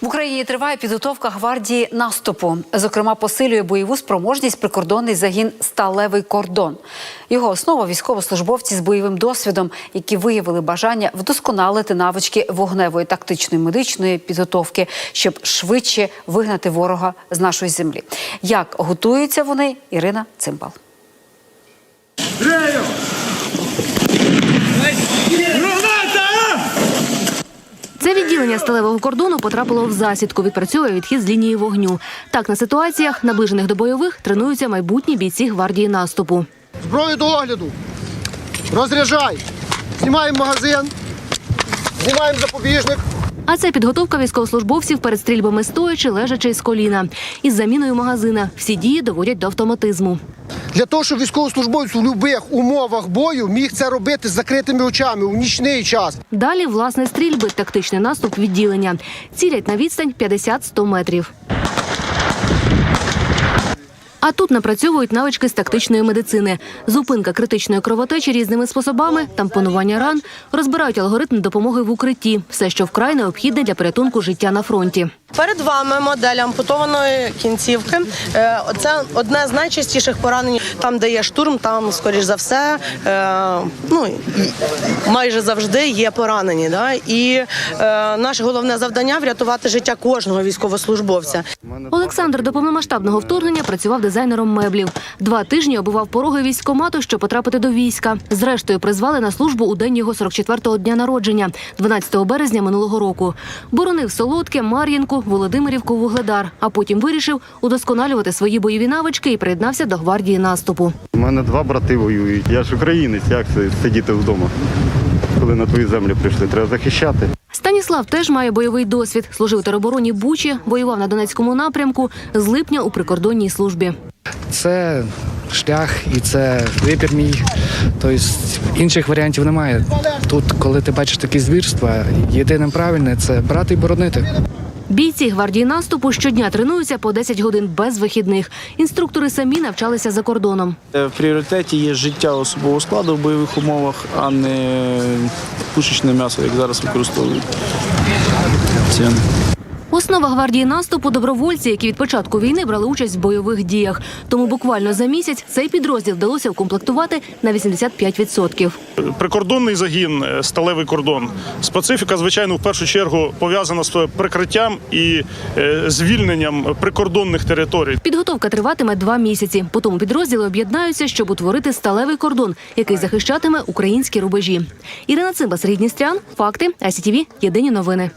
В Україні триває підготовка гвардії наступу. Зокрема, посилює бойову спроможність прикордонний загін Сталевий кордон. Його основа військовослужбовці з бойовим досвідом, які виявили бажання вдосконалити навички вогневої тактичної медичної підготовки, щоб швидше вигнати ворога з нашої землі. Як готуються вони, Ірина Цимбал. Відділення сталевого кордону потрапило в засідку. Відпрацьовує відхід з лінії вогню. Так на ситуаціях, наближених до бойових, тренуються майбутні бійці гвардії наступу. Зброю до огляду. Розряджай. Знімаємо магазин. Знімаємо запобіжник. А це підготовка військовослужбовців перед стрільбами стоячи, лежачи з коліна. Із заміною магазина всі дії доводять до автоматизму. Для того, щоб військовослужбовець у будь-яких умовах бою міг це робити з закритими очами у нічний час. Далі власне стрільби, тактичний наступ відділення. Цілять на відстань 50-100 метрів. А тут напрацьовують навички з тактичної медицини, зупинка критичної кровотечі різними способами, тампонування ран, розбирають алгоритм допомоги в укритті, все, що вкрай необхідне для порятунку життя на фронті. Перед вами модель ампутованої кінцівки. Е, Це одне з найчастіших поранень. Там, де є штурм, там, скоріш за все, е, ну майже завжди є поранені. Да? І е, наше головне завдання врятувати життя кожного військовослужбовця. Олександр до повномасштабного вторгнення працював дизайнером меблів. Два тижні обував пороги військкомату, щоб потрапити до війська. Зрештою, призвали на службу у день його 44-го дня народження, 12 березня минулого року. Боронив Солодке, Мар'їнку, Володимирівку, Вугледар. А потім вирішив удосконалювати свої бойові навички і приєднався до гвардії наступу. У мене два брати воюють. Я ж українець, як сидіти вдома? Коли на твої землі прийшли, треба захищати. Станіслав теж має бойовий досвід. Служив теробороні Бучі, воював на Донецькому напрямку з липня у прикордонній службі. Це шлях і це вибір мій. Тобто інших варіантів немає. Тут, коли ти бачиш такі звірства, єдине правильне це брати і боронити. Бійці гвардії наступу щодня тренуються по 10 годин без вихідних. Інструктори самі навчалися за кордоном. Е, В пріоритеті є життя особового складу в бойових умовах, а не пушечне м'ясо, як зараз використовують. Основа гвардії наступу добровольці, які від початку війни брали участь в бойових діях. Тому буквально за місяць цей підрозділ вдалося укомплектувати на 85%. Прикордонний загін, е, сталевий кордон. Специфіка, звичайно, в першу чергу пов'язана з прикриттям і е, звільненням прикордонних територій. Підготовка триватиме два місяці. Потім підрозділи об'єднаються, щоб утворити сталевий кордон, який захищатиме українські рубежі. Ірина Цимба, Сергій Дністрян, факти, АСІТІВІ, єдині новини.